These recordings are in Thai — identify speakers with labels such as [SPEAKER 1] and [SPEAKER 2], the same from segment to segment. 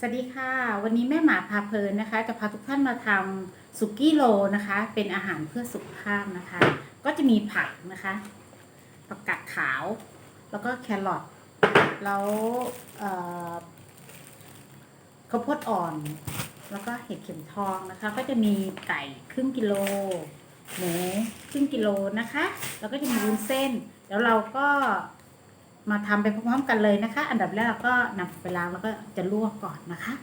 [SPEAKER 1] สวัสดีค่ะ วันนี้แม่หมาพาเพลินนะคะ จะพาทุกท่านมาทำสุกี้โลนะคะ เป็นอาหารเพื่อสุขภาพนะคะ ก็จะมีผักนะคะผักกาดขาว แล้วก็แครอทแล้วข้าวโพดอ่อน แล้วก็เห็ดเข็มทองนะคะ ก็จะมีไก่ครึ่งกิโล หมูครึ่งกิโลนะคะ แล้วก็จะมีวุ้นเส้น แล้วเราก็ มาทำไปพร้อมๆกันเลยนะคะ อันดับแรกเราก็นำไปล้างแล้วก็จะลวกก่อนนะคะ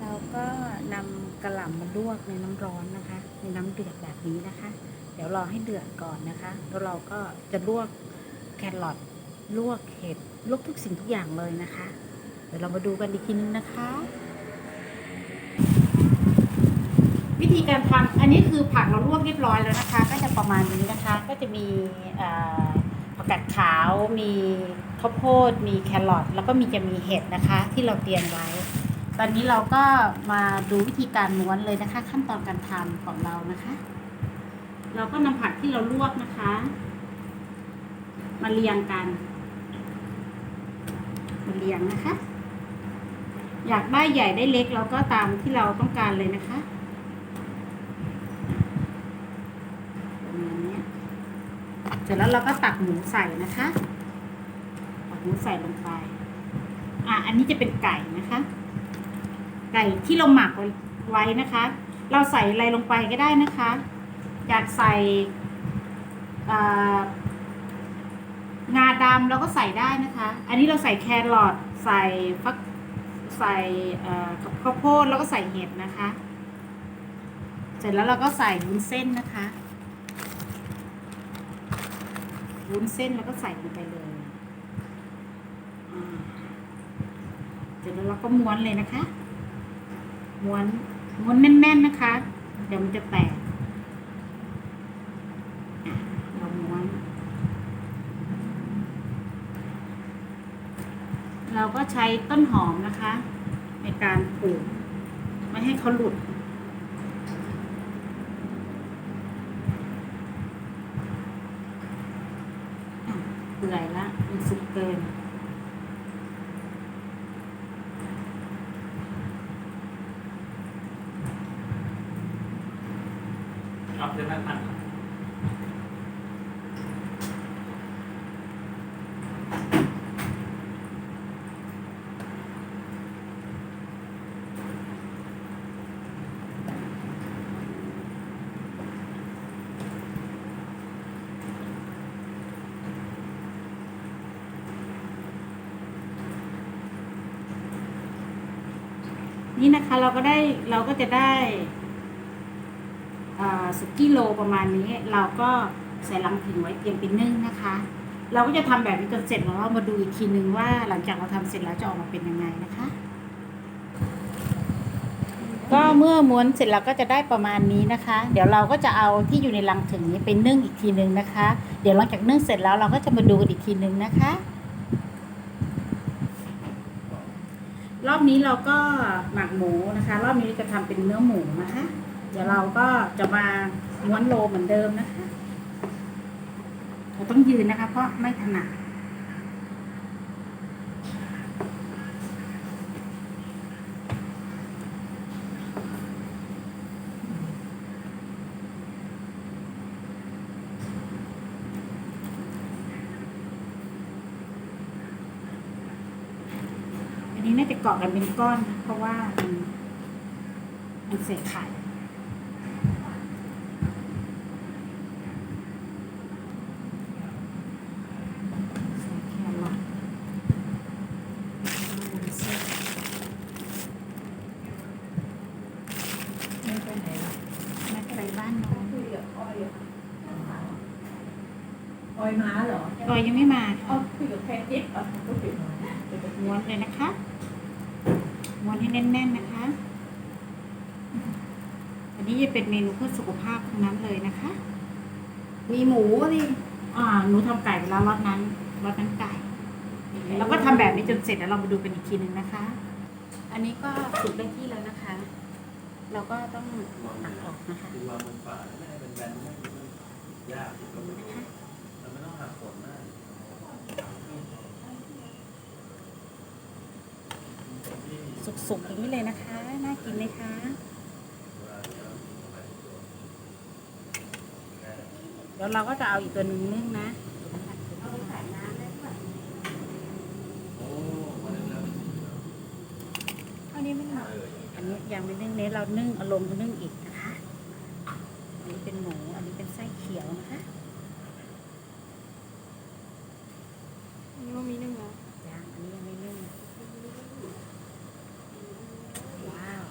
[SPEAKER 1] เราก็นำกระหล่ำมาลวกในน้ำร้อนนะคะ ในน้ำเดือดแบบนี้นะคะ เดี๋ยวรอให้เดือดก่อนนะคะ แล้วเราก็จะลวกแครอทลวกเห็ดลวกทุกสิ่งทุกอย่างเลยนะคะ เดี๋ยวเรามาดูกันอีกทีนึงนะคะ วิธีการทำอันนี้คือผักเราลวกเรียบร้อยแล้วนะคะ ก็จะประมาณนี้นะคะ ก็จะมีเอ่อผั กกาดขาว มีข้าวโพด มีแครอทแล้วก็มีจะมีเห็ดนะคะ ที่เราเตรียมไว้ ตอนนี้เราก็มาดูวิธีการม้วนเลยนะคะ ขั้นตอนการทำของเรานะคะ เราก็นำผักที่เราลวกนะคะ มาเรียงกันมาเรียงนะคะ อยากได้ใหญ่ได้เล็กเราก็ตามที่เราต้องการเลยนะคะมาณเนี้ยเส ร็จแล้วเราก็ตักหมูใส่นะคะตักหมูใส่ลงไป อะอันนี้จะเป็นไก่นะคะ ไก่ที่เราหมักไว้นะคะ เราใส่อะไรลงไปก็ได้นะคะ อยากใส่งาดำเราก็ใส่ได้นะคะ อันนี้เราใส่แครอทใส่ฟักใส่ข้าวโพดแล้วก็ใส่เห็ดนะคะ เสร็จแล้วเราก็ใส่วุ้นเส้นนะคะ วุ้นเส้นแล้วก็ใส่ลงไปเลยเสร็จแล้วเราก็ม้วนเลยนะคะ ม้วนม้วนแน่น ๆนะคะ เดี๋ยวมันจะแตกเราม้วน เราก็ใช้ต้นหอมนะคะ ในการผูกไม่ให้เขาหลุด อะเปื่อยละมันสุกเกิน
[SPEAKER 2] เอาเดี๋ยวแม่ตัด
[SPEAKER 1] นี่นะคะเราก็ได้เราก็จะได้ สุกี้โลประมาณนี้ เราก็ใส่ลังถึงไว้เตรียมเป็นนึ่งนะคะ เราก็จะทำแบบนี้จนเสร็จแล้วเรามาดูอีกทีนึงว่าหลังจากเราทำเสร็จแล้วจะออกมาเป็นยังไงนะคะ ก็เมื่อม้วนเสร็จแล้วก็จะได้ประมาณนี้นะคะ เดี๋ยวเราก็จะเอาที่อยู่ในลังถึงนี้ไปนึ่งอีกทีนึงนะคะ เดี๋ยวหลังจากนึ่งเสร็จแล้วเราก็จะมาดูกันอีกทีนึงนะคะ รอบนี้เราก็หมักหมูนะคะ รอบนี้จะทำเป็นเนื้อหมูนะคะ เดี๋ยวเราก็จะมาม้วนโลเหมือนเดิมนะคะเราต้องยืนนะคะ เพราะไม่ถนัดอันนี้น่าจะเกาะกันเป็นก้อน เพราะว่ามันมันเศษไข่ใส่แครอทวุ้นเส้น
[SPEAKER 3] ไม่ไปไหนหรอก
[SPEAKER 1] แม่ไปบ้านน้อง
[SPEAKER 3] คุยกับออยอะ ออยมาเหรอ
[SPEAKER 1] ออยยังไม่มา
[SPEAKER 3] อ๋อ
[SPEAKER 1] ค่ะ
[SPEAKER 3] คุยกับแค่นิดอะก็คุยมา
[SPEAKER 1] ม้วนเลยนะคะม้วนให้แน่นๆนะคะ อันนี้จะเป็นเมนูเพื่อสุขภาพทั้งนั้นเลยนะคะ
[SPEAKER 3] มีหมูดิ
[SPEAKER 1] อ่าหนูทำไก่ไปแล้วรอดนั้นรอดนั้นไก่แล้วก็ทำแบบนี้จนเสร็จแล้วเรามาดูกันอีกทีหนึ่งนะคะ อันนี้ก็สุกได้ที่แล้วนะคะ เราก็ต้องตักออกนะคะ สุกๆอย่างนี้เลยนะคะ น่ากินไหมคะเดี๋ยวเราก็จะเอาอีกตัวหนึ่งนึ่งนะ
[SPEAKER 3] เอาไปใส่น้ำได้ด้วย
[SPEAKER 2] โอ้วันนั้นแล้ว
[SPEAKER 3] อันนี้ไม่หนัก
[SPEAKER 1] อันนี้ยังไม่นึ่งเน้นเรานึ่งเอารมณ์นึ่งอีกนะคะ อันนี้เป็นหมู อันนี้เป็นไส้เขียวนะคะ
[SPEAKER 3] อันนี้ว่ามีนึ่งเหรอ
[SPEAKER 1] ยังอันนี้ยังไม่นึ่งว้าว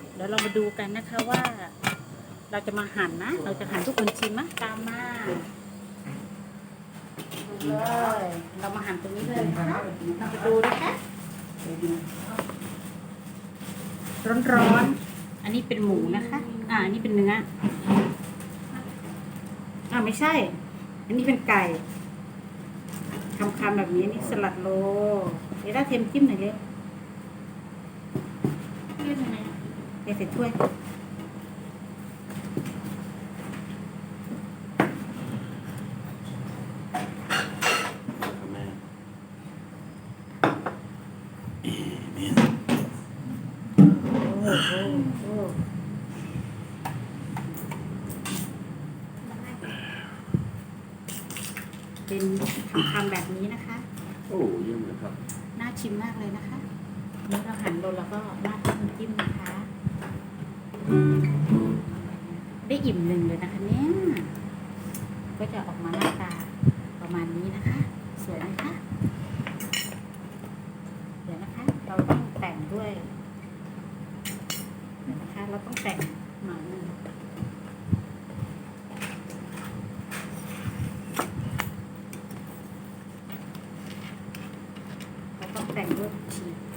[SPEAKER 1] เดี๋ยวเรามาดูกันนะคะว่า เราจะมาหั่นนะ เราจะหั่นทุกคนชิมนะตามมาดูเลยเรามาหั่นตรงนี้เลยนะคะเราไปดูนะคะร้อนๆอันนี้เป็นหมูนะคะ อ่าอันนี้เป็นเนื้ออ่าไม่ใช่ อันนี้เป็นไก่คำๆแบบนี้นี่สลัดโลเดี๋ยวถ้าเทมจิ้มหน่อยเร็วเรียกยังไงอะเดี๋ยว ใส่ถ้วย
[SPEAKER 2] แม่
[SPEAKER 1] โอ้โหโอ้เป็นคำๆแบบนี้นะคะ
[SPEAKER 2] โอ้เยี่ยมเลยครับ
[SPEAKER 1] น่าชิมมากเลยนะคะนี่เราหั่นโลแล้วก็ราดน้ำจิ้มนะคะ ได้อิ่มหนึ่งเลยนะคะเนี่ยก็จะออกมาหน้าตาประมาณนี้นะคะ สวยไหมคะ เดี๋ยวนะคะ เราต้องแต่งด้วยนะคะ เราต้องแต่งหน่อยหนึงเราต้องแต่งด้วยผัก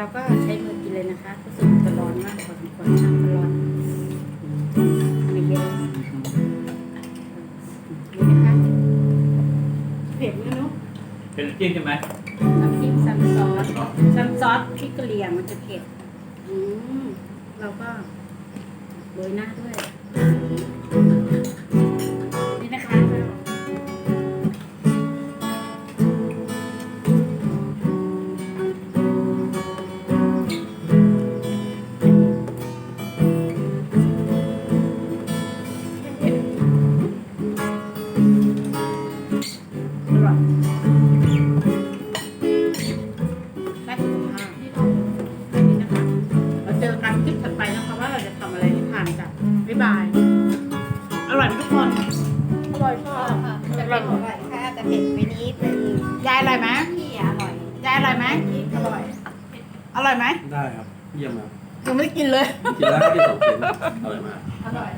[SPEAKER 1] เราก็ใช้มือกินเลยนะคะรู้สึกจะร้อนมากพอสมควรน้ำมันร้อนไม่เยอะนี่นะคะเผ็ดไหมนุ๊ก
[SPEAKER 2] เป็นจิ้มใช่ไหม
[SPEAKER 1] น้ำพริกซันซอสซันซอสพริกกะเหรี่ยงมันจะเผ็ดอืมเราก็โรยหน้าด้วย
[SPEAKER 3] อร่อยค่ะแต่เผ็ดอร่อยค่ะแต่เผ็ดไปนิดนึง
[SPEAKER 1] ยายอร่อยไหม
[SPEAKER 3] พี่อร่อย
[SPEAKER 1] ยายอร่อยไหม
[SPEAKER 3] อร่อย
[SPEAKER 1] อร่อยไหม
[SPEAKER 2] ได้ครับ เยี่ยมครับ
[SPEAKER 1] ยังไม่ได้กินเลย
[SPEAKER 2] กินแล้วกินสองชิ้นอร่อยมาก
[SPEAKER 3] อร่อย